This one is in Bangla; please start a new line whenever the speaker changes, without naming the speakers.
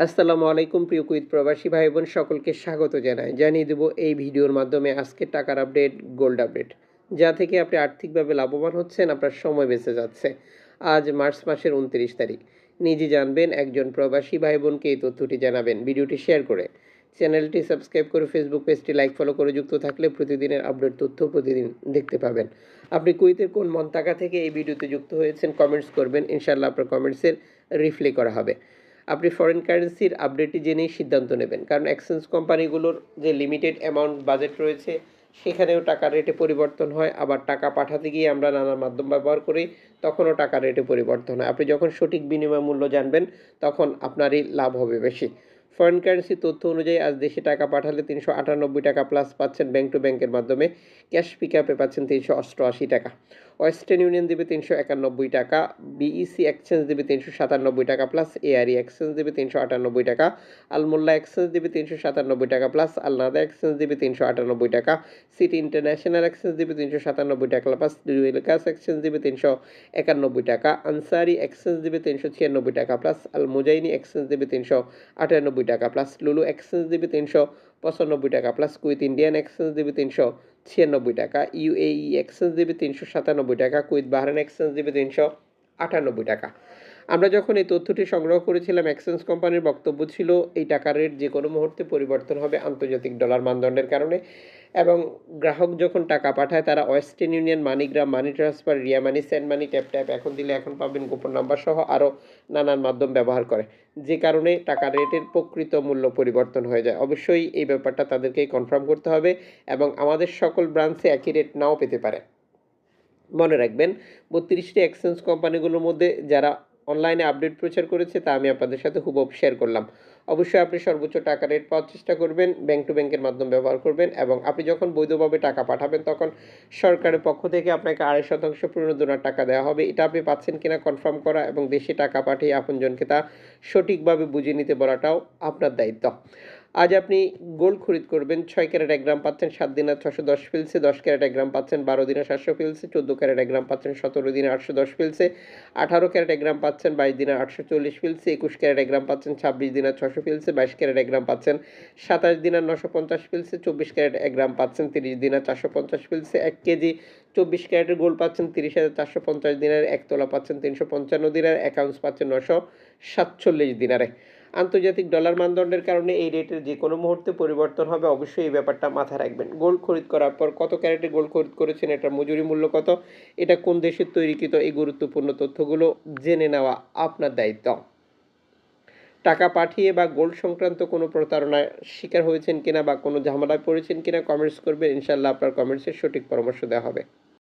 আসসালামু আলাইকুম, প্রিয় কুইত প্রবাসী ভাই বোন সকলকে স্বাগত জানাই। জানিয়ে দেবো এই ভিডিওর মাধ্যমে আজকে টাকার আপডেট, গোল্ড আপডেট। যা থেকে আপনি আর্থিকভাবে লাভবান হচ্ছেন, আপনার সময় বেঁচে যাচ্ছে। আজ মার্চ মাসের উনত্রিশ তারিখ। নিজে জানবেন, একজন প্রবাসী ভাই বোনকে এই তথ্যটি জানাবেন। ভিডিওটি শেয়ার করে। চ্যানেলটি সাবস্ক্রাইব করে ফেসবুক পেজটি লাইক, ফলো করে যুক্ত থাকলে প্রতিদিনের আপডেট তথ্য প্রতিদিন দেখতে পাবেন। আপনি কুইতের কোন মন্তাকা থেকে এই ভিডিওতে যুক্ত হয়েছেন, কমেন্টস করবেন। ইনশাল্লাহ আপনার কমেন্টসের রিপ্লাই করা হবে। আপনি ফরেন কারেন্সির আপডেটটি জেনেই সিদ্ধান্ত নেবেন। কারণ এক্সচেঞ্জ কোম্পানিগুলোর যে লিমিটেড অ্যামাউন্ট বাজেট রয়েছে, সেখানেও টাকার রেটে পরিবর্তন হয়। আবার টাকা পাঠাতে গিয়ে আমরা নানা মাধ্যম ব্যবহার করি, তখনও টাকার রেটে পরিবর্তন হয়। আপনি যখন সঠিক বিনিময় মূল্য জানবেন, তখন আপনারই লাভ হবে বেশি। ফরেন কারেন্সি তথ্য অনুযায়ী আজ দেশে টাকা পাঠালে তিনশো আটানব্বই টাকা প্লাস পাচ্ছেন ব্যাংক টু ব্যাংকের মাধ্যমে। ক্যাশ পিক আপে পাচ্ছেন তিনশো অষ্টআশি টাকা। ওয়েস্টার্ন ইউনিয়ন দেবে তিনশো একানব্বই টাকা। বিইসি এক্সচেঞ্জ দেবে তিনশো সাতানব্বই টাকা প্লাস এআরই এক্সচেঞ্জ দেবে তিনশো আটানব্বই টাকা। আলমোল্লা এক্সচেঞ্জ দেবে তিনশো সাতানব্বই টাকা প্লাস আলনাদা এক্সচেঞ্জ দেবে তিনশো আটানব্বই টাকা। সিটি ইন্টারন্যাশনাল এক্সচেঞ্জ দেবে তিনশো সাতানব্বই টাকা প্লাস ডুয়েলকাস এক্সচেঞ্জ দেবে তিনশো একানব্বই টাকা। আনসারি এক্সচেঞ্জ দেবে তিনশো ছিয়ানব্বই টাকা প্লাস আল মুজাইনি এক্সচেঞ্জ দেবে তিনশো আটানব্বই টাকা প্লাস লুলু এক্সচেঞ্জ দেবে তিনশো, পঁচানব্বই টাকা প্লাস কুইথ ইন্ডিয়ান এক্সচেঞ্জ দেবে তিনশো, ছিয়ানব্বই টাকা। ইউএই এক্সচেঞ্জ দেবে তিনশো, সাতানব্বই টাকা। কুইথ বাহারান এক্সচেঞ্জ দেবে তিনশো, আটানব্বই টাকা। আমরা যখন এই তথ্যটি সংগ্রহ করেছিলাম এক্সচেঞ্জ কোম্পানির বক্তব্য ছিল, এই টাকার রেট যে কোনো মুহূর্তে পরিবর্তন হবে আন্তর্জাতিক ডলার মানদণ্ডের কারণে। এবং গ্রাহক যখন টাকা পাঠায়, তারা Western Union MoneyGram money transfer, Ria money send money, tap tap এখন দিলে এখন পাবেন গোপন নাম্বার সহ আরও নানান মাধ্যম ব্যবহার করে। যে কারণে টাকা রেটের প্রকৃত মূল্য পরিবর্তন হয়ে যায়। অবশ্যই এই ব্যাপারটা তাদেরকেই কনফার্ম করতে হবে এবং আমাদের সকল ব্রাঞ্চে একই রেট নাও পেতে পারে। মনে রাখবেন, বত্রিশটি এক্সচেঞ্জ কোম্পানিগুলোর মধ্যে যারা অনলাইনে আপডেট প্রচার করেছে, তা আমি আপনাদের সাথে হুবহু শেয়ার করলাম। অবশ্যই আপনি সর্বোচ্চ টাকা রেট পাওয়ার চেষ্টা করবেন ব্যাংক টু ব্যাংকের মাধ্যম ব্যবহার করবেন এবং আপনি যখন বৈধভাবে টাকা পাঠাবেন, তখন সরকারের পক্ষ থেকে আপনাকে আড়াই শতাংশ প্রণোদনার টাকা দেওয়া হবে। এটা আপনি পাচ্ছেন কিনা কনফার্ম করা এবং দেশে টাকা পাঠিয়ে আপনজনকে তা সঠিকভাবে বুঝে নিতে বলাটাও আপনার দায়িত্ব। আজ আপনি গোল্ড খরিদ করবেন, ছয় ক্যারেট এক গ্রাম পাচ্ছেন সাত দিনের ছশো দশ ফিলসে, দশ ক্যারেট এক গ্রাম পাচ্ছেন বারো দিনে সাতশো ফিলসে, চোদ্দ ক্যারেট এক গ্রাম পাচ্ছেন সতেরো দিনে আটশো দশ ফিলসে, আঠারো ক্যারেট এক গ্রাম পাচ্ছেন বাইশ দিনে আটশো চল্লিশ ফিলসে, একুশ ক্যারেট এক গ্রাম পাচ্ছেন ছাব্বিশ দিনের ছশো ফিলসে, বাইশ ক্যারেট এক গ্রাম পাচ্ছেন সাতাশ দিনের নশো পঞ্চাশ ফিলসে, চব্বিশ ক্যারেট এক গ্রাম পাচ্ছেন তিরিশ দিনের চারশো পঞ্চাশ ফিলসে, এক কেজি চব্বিশ ক্যারেটের গোল্ড পাচ্ছেন তিরিশ হাজার চারশো পঞ্চাশ দিনের, এক তোলা পাচ্ছেন তিনশো পঞ্চান্ন দিনের অ্যাকাউন্টস পাচ্ছেন নশো সাতচল্লিশ দিনারে। আন্তর্জাতিক ডলার মানদণ্ডের কারণে এই রেটের যে কোনো মুহূর্তে পরিবর্তন হবে, অবশ্যই এই ব্যাপারটা মাথায় রাখবেন। গোল্ড খরিদ করার পর কত ক্যারেটে গোল্ড খরিদ করেছেন এটার মজুরি মূল্য কত, এটা কোন দেশের তৈরিকৃত এই গুরুত্বপূর্ণ তথ্যগুলো জেনে নেওয়া আপনার দায়িত্ব। টাকা পাঠিয়ে বা গোল্ড সংক্রান্ত কোনো প্রতারণার শিকার হয়েছেন কিনা বা কোনো ঝামেলায় পড়েছেন কিনা কমেন্টস করবেন। ইনশাল্লাহ আপনার কমেন্টসের সঠিক পরামর্শ দেওয়া হবে।